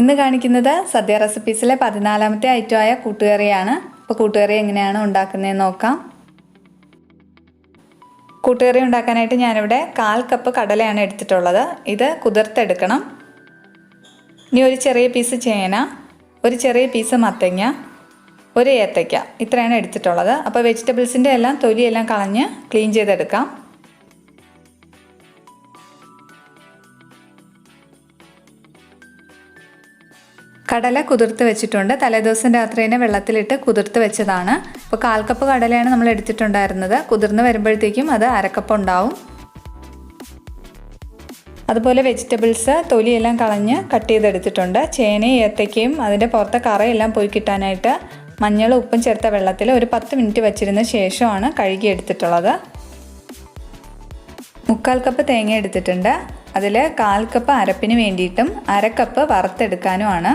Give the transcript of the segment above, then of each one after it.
ഇന്ന് കാണിക്കുന്നത് സദ്യ റെസിപ്പീസിലെ പതിനാലാമത്തെ ഐറ്റമായ കൂട്ടുകറിയാണ്. അപ്പോൾ കൂട്ടുകറി എങ്ങനെയാണ് ഉണ്ടാക്കുന്നതെന്ന് നോക്കാം. കൂട്ടുകറി ഉണ്ടാക്കാനായിട്ട് ഞാനിവിടെ കാൽ കപ്പ് കടലയാണ് എടുത്തിട്ടുള്ളത്. ഇത് കുതിർത്തെടുക്കണം. ഇനി ഒരു ചെറിയ പീസ് ചേന ഒരു ചെറിയ പീസ് മത്തങ്ങ ഒരു ഏത്തയ്ക്ക. ഇത്രയാണ് എടുത്തിട്ടുള്ളത്. അപ്പോൾ വെജിറ്റബിൾസിന്റെ എല്ലാം തൊലിയെല്ലാം കളഞ്ഞ് ക്ലീൻ ചെയ്തെടുക്കാം. കടല കുതിർത്ത് വെച്ചിട്ടുണ്ട്. തലേദിവസം രാത്രി തന്നെ വെള്ളത്തിലിട്ട് കുതിർത്ത് വെച്ചതാണ്. അപ്പോൾ കാൽ കപ്പ് കടലയാണ് നമ്മൾ എടുത്തിട്ടുണ്ടായിരുന്നത്. കുതിർന്ന് വരുമ്പോഴത്തേക്കും അത് അരക്കപ്പ് ഉണ്ടാവും. അതുപോലെ വെജിറ്റബിൾസ് തൊലിയെല്ലാം കളഞ്ഞ് കട്ട് ചെയ്തെടുത്തിട്ടുണ്ട്. ചേനയും ഏത്തയ്ക്കയും അതിന്റെ പുറത്തെ കറയെല്ലാം പോയി കിട്ടാനായിട്ട് മഞ്ഞളും ഉപ്പും ചേർത്ത വെള്ളത്തിൽ ഒരു പത്ത് മിനിറ്റ് വെച്ചിരുന്ന ശേഷമാണ് കഴുകി എടുത്തിട്ടുള്ളത്. മുക്കാൽ കപ്പ് തേങ്ങ എടുത്തിട്ടുണ്ട്. അതിൽ കാൽ കപ്പ് അരപ്പിന് വേണ്ടിയിട്ടും അര കപ്പ് വറുത്തെടുക്കാനുമാണ്.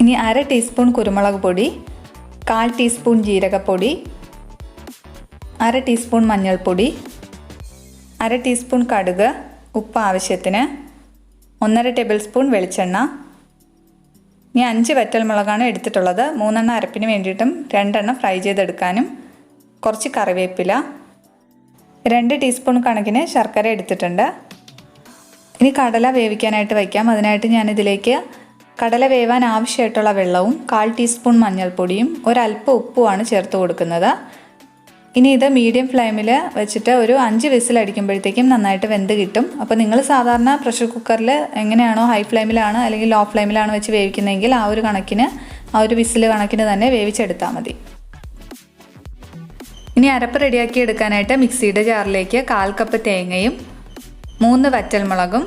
ഇനി അര ടീസ്പൂൺ കുരുമുളക് പൊടി കാൽ ടീസ്പൂൺ ജീരകപ്പൊടി അര ടീസ്പൂൺ മഞ്ഞൾപ്പൊടി അര ടീസ്പൂൺ കടുക് ഉപ്പ് ആവശ്യത്തിന് ഒന്നര ടേബിൾ സ്പൂൺ വെളിച്ചെണ്ണ ഇനി അഞ്ച് വറ്റൽമുളകാണ് എടുത്തിട്ടുള്ളത്. മൂന്നെണ്ണം അരപ്പിന് വേണ്ടിയിട്ടും രണ്ടെണ്ണം ഫ്രൈ ചെയ്തെടുക്കാനും. കുറച്ച് കറിവേപ്പില. രണ്ട് ടീസ്പൂൺ കണക്കിന് ശർക്കര എടുത്തിട്ടുണ്ട്. ഇനി കടല വേവിക്കാനായിട്ട് വയ്ക്കാം. അതിനായിട്ട് ഞാനിതിലേക്ക് കടല വേവാൻ ആവശ്യമായിട്ടുള്ള വെള്ളവും കാൽ ടീസ്പൂൺ മഞ്ഞൾപ്പൊടിയും ഒരല്പം ഉപ്പുമാണ് ചേർത്ത് കൊടുക്കുന്നത്. ഇനി ഇത് മീഡിയം ഫ്ലെയിമിൽ വെച്ചിട്ട് ഒരു അഞ്ച് വിസിൽ അടിക്കുമ്പോഴത്തേക്കും നന്നായിട്ട് വെന്ത് കിട്ടും. അപ്പോൾ നിങ്ങൾ സാധാരണ പ്രഷർ കുക്കറിൽ എങ്ങനെയാണോ ഹൈ ഫ്ലെയിമിലാണ് അല്ലെങ്കിൽ ലോ ഫ്ലെയിമിലാണ് വെച്ച് വേവിക്കുന്നതെങ്കിൽ ആ ഒരു കണക്കിന് ആ ഒരു വിസിൽ കണക്കിന് തന്നെ വേവിച്ചെടുത്താൽ മതി. ഇനി അരപ്പ് റെഡിയാക്കി എടുക്കാനായിട്ട് മിക്സിയുടെ ജാറിലേക്ക് കാൽ കപ്പ് തേങ്ങയും മൂന്ന് വറ്റൽമുളകും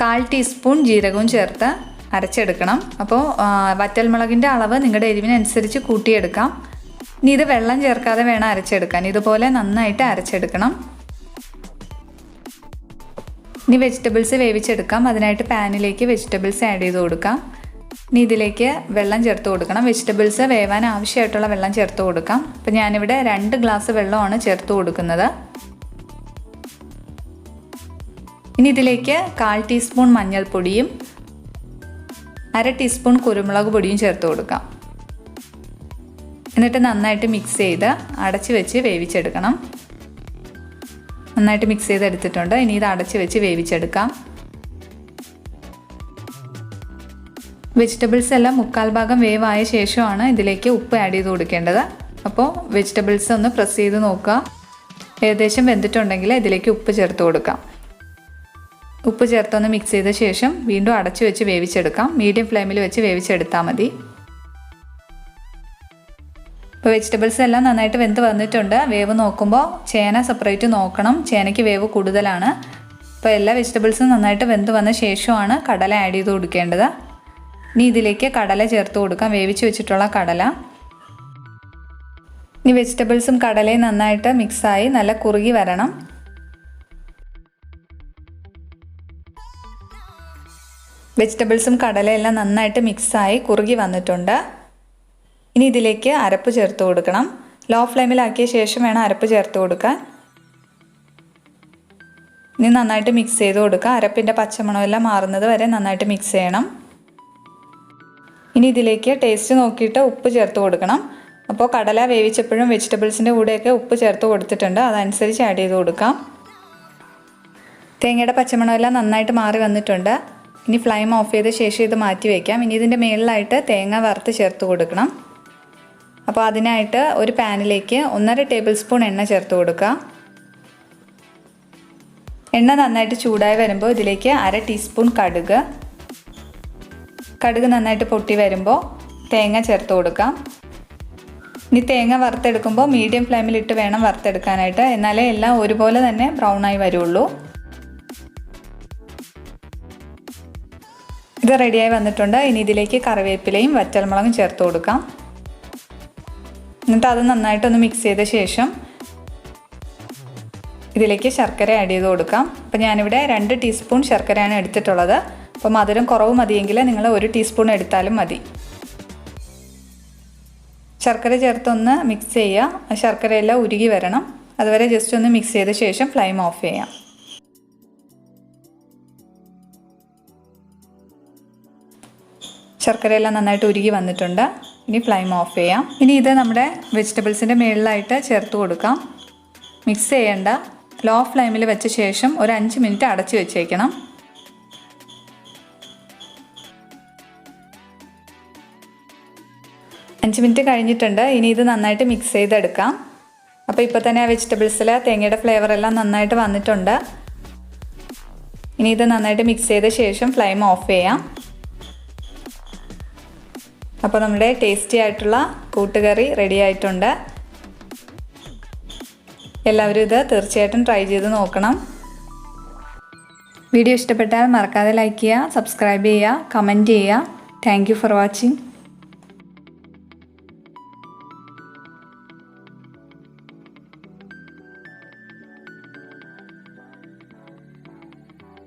കാൽ ടീസ്പൂൺ ജീരകവും ചേർത്ത് അരച്ചെടുക്കണം. അപ്പോൾ വറ്റൽമുളകിന്റെ അളവ് നിങ്ങളുടെ എരിവിനനുസരിച്ച് കൂട്ടിയെടുക്കാം. ഇനി ഇത് വെള്ളം ചേർക്കാതെ വേണം അരച്ചെടുക്കാൻ. ഇതുപോലെ നന്നായിട്ട് അരച്ചെടുക്കണം. ഇനി വെജിറ്റബിൾസ് വേവിച്ചെടുക്കാം. അതിനായിട്ട് പാനിലേക്ക് വെജിറ്റബിൾസ് ആഡ് ചെയ്ത് കൊടുക്കാം. ഇനി ഇതിലേക്ക് വെള്ളം ചേർത്ത് കൊടുക്കണം. വെജിറ്റബിൾസ് വേവാൻ ആവശ്യമായിട്ടുള്ള വെള്ളം ചേർത്ത് കൊടുക്കാം. അപ്പം ഞാനിവിടെ രണ്ട് ഗ്ലാസ് വെള്ളമാണ് ചേർത്ത് കൊടുക്കുന്നത്. ഇനി ഇതിലേക്ക് കാൽ ടീസ്പൂൺ മഞ്ഞൾപ്പൊടിയും അര ടീസ്പൂൺ കുരുമുളക് പൊടിയും ചേർത്ത് കൊടുക്കാം. എന്നിട്ട് നന്നായിട്ട് മിക്സ് ചെയ്ത് അടച്ച് വെച്ച് വേവിച്ചെടുക്കണം. നന്നായിട്ട് മിക്സ് ചെയ്തെടുത്തിട്ടുണ്ട് ഇനി ഇത് അടച്ച് വെച്ച് വേവിച്ചെടുക്കാം. വെജിറ്റബിൾസ് എല്ലാം മുക്കാൽ ഭാഗം വേവായ ശേഷമാണ് ഇതിലേക്ക് ഉപ്പ് ആഡ് ചെയ്ത് കൊടുക്കേണ്ടത്. അപ്പോൾ വെജിറ്റബിൾസ് ഒന്ന് പ്രസ് ചെയ്ത് നോക്കുക. ഏകദേശം വെന്തിട്ടുണ്ടെങ്കിൽ ഇതിലേക്ക് ഉപ്പ് ചേർത്ത് കൊടുക്കാം. ഉപ്പ് ചേർത്തൊന്ന് മിക്സ് ചെയ്ത ശേഷം വീണ്ടും അടച്ചു വെച്ച് വേവിച്ചെടുക്കാം. മീഡിയം ഫ്ലെയിമിൽ വെച്ച് വേവിച്ചെടുത്താൽ മതി. ഇപ്പോൾ വെജിറ്റബിൾസ് എല്ലാം നന്നായിട്ട് വെന്ത് വന്നിട്ടുണ്ട്. വേവ് നോക്കുമ്പോൾ ചേന സെപ്പറേറ്റ് നോക്കണം. ചേനയ്ക്ക് വേവ് കൂടുതലാണ്. അപ്പോൾ എല്ലാ വെജിറ്റബിൾസും നന്നായിട്ട് വെന്ത് വന്ന ശേഷമാണ് കടല ആഡ് ചെയ്ത് കൊടുക്കേണ്ടത്. ഇനി ഇതിലേക്ക് കടല ചേർത്ത് കൊടുക്കാം. വേവിച്ച് വെച്ചിട്ടുള്ള കടല. ഇനി വെജിറ്റബിൾസും കടലയും നന്നായിട്ട് മിക്സായി നല്ല കുറുകി വരണം. വെജിറ്റബിൾസും കടലയെല്ലാം നന്നായിട്ട് മിക്സായി കുറുകി വന്നിട്ടുണ്ട്. ഇനി ഇതിലേക്ക് അരപ്പ് ചേർത്ത് കൊടുക്കണം. ലോ ഫ്ലെയിമിലാക്കിയ ശേഷം വേണം അരപ്പ് ചേർത്ത് കൊടുക്കാൻ. ഇനി നന്നായിട്ട് മിക്സ് ചെയ്ത് കൊടുക്കുക. അരപ്പിന്റെ പച്ചമണമെല്ലാം മാറുന്നത് വരെ നന്നായിട്ട് മിക്സ് ചെയ്യണം. ഇനി ഇതിലേക്ക് ടേസ്റ്റ് നോക്കിയിട്ട് ഉപ്പ് ചേർത്ത് കൊടുക്കണം. അപ്പോൾ കടല വേവിച്ചപ്പോഴും വെജിറ്റബിൾസിന്റെ കൂടെയൊക്കെ ഉപ്പ് ചേർത്ത് കൊടുത്തിട്ടുണ്ട്. അതനുസരിച്ച് ആഡ് ചെയ്ത് കൊടുക്കാം. തേങ്ങയുടെ പച്ചമണമെല്ലാം നന്നായിട്ട് മാറി വന്നിട്ടുണ്ട്. ഇനി ഫ്ലെയിം ഓഫ് ചെയ്ത ശേഷം ഇത് മാറ്റി വയ്ക്കാം ഇനി ഇതിന്റെ മുകളിലായിട്ട് തേങ്ങ വറുത്ത് ചേർത്ത് കൊടുക്കണം. അപ്പോൾ അതിനായിട്ട് ഒരു പാനിലേക്ക് ഒന്നര ടേബിൾ സ്പൂൺ എണ്ണ ചേർത്ത് കൊടുക്കുക. എണ്ണ നന്നായിട്ട് ചൂടായി വരുമ്പോൾ ഇതിലേക്ക് അര ടീസ്പൂൺ കടുക്. കടുക് നന്നായിട്ട് പൊട്ടി വരുമ്പോൾ തേങ്ങ ചേർത്ത് കൊടുക്കാം. ഇനി തേങ്ങ വറുത്തെടുക്കുമ്പോൾ മീഡിയം ഫ്ലെയിമിലിട്ട് വേണം വറുത്തെടുക്കാനായിട്ട്. എന്നാലേ എല്ലാം ഒരുപോലെ തന്നെ ബ്രൗൺ ആയി വരുള്ളൂ. ഇത് റെഡിയായി വന്നിട്ടുണ്ട്. ഇനി ഇതിലേക്ക് കറിവേപ്പിലയും വറ്റൽമുളകും ചേർത്ത് കൊടുക്കാം. എന്നിട്ട് അത് നന്നായിട്ടൊന്ന് മിക്സ് ചെയ്ത ശേഷം ഇതിലേക്ക് ശർക്കര ആഡ് ചെയ്ത് കൊടുക്കാം. അപ്പോൾ ഞാനിവിടെ രണ്ട് ടീസ്പൂൺ ശർക്കരയാണ് എടുത്തിട്ടുള്ളത്. അപ്പോൾ മധുരം കുറവ് മതിയെങ്കിൽ നിങ്ങൾ ഒരു ടീസ്പൂൺ എടുത്താലും മതി. ശർക്കര ചേർത്തൊന്ന് മിക്സ് ചെയ്യുക ശർക്കരയെല്ലാം ഉരുകി വരണം. അതുവരെ ജസ്റ്റ് ഒന്ന് മിക്സ് ചെയ്ത ശേഷം ഫ്ലെയിം ഓഫ് ചെയ്യാം. ശർക്കരയെല്ലാം നന്നായിട്ട് ഉരുകി വന്നിട്ടുണ്ട്. ഇനി ഫ്ലൈം ഓഫ് ചെയ്യാം. ഇനി ഇത് നമ്മുടെ വെജിറ്റബിൾസിന്റെ മുകളിലായിട്ട് ചേർത്ത് കൊടുക്കാം. മിക്സ് ചെയ്യേണ്ട ലോ ഫ്ലെയിമിൽ വെച്ച ശേഷം ഒരു അഞ്ച് മിനിറ്റ് അടച്ചു വെച്ചേക്കണം. അഞ്ച് മിനിറ്റ് കഴിഞ്ഞിട്ടുണ്ട്. ഇനി ഇത് നന്നായിട്ട് മിക്സ് ചെയ്തെടുക്കാം. അപ്പോൾ ഇപ്പോൾ തന്നെ ആ വെജിറ്റബിൾസിൽ തേങ്ങയുടെ ഫ്ലേവർ എല്ലാം നന്നായിട്ട് വന്നിട്ടുണ്ട്. ഇനി ഇത് നന്നായിട്ട് മിക്സ് ചെയ്ത ശേഷം ഫ്ലെയിം ഓഫ് ചെയ്യാം. അപ്പോൾ നമ്മുടെ ടേസ്റ്റി ആയിട്ടുള്ള കൂട്ടുകറി റെഡി ആയിട്ടുണ്ട്. എല്ലാവരും ഇത് തീർച്ചയായിട്ടും ട്രൈ ചെയ്ത് നോക്കണം. വീഡിയോ ഇഷ്ടപ്പെട്ടാൽ മറക്കാതെ ലൈക്ക് ചെയ്യുക സബ്സ്ക്രൈബ് ചെയ്യുക കമന്റ് ചെയ്യുക. Thank for watching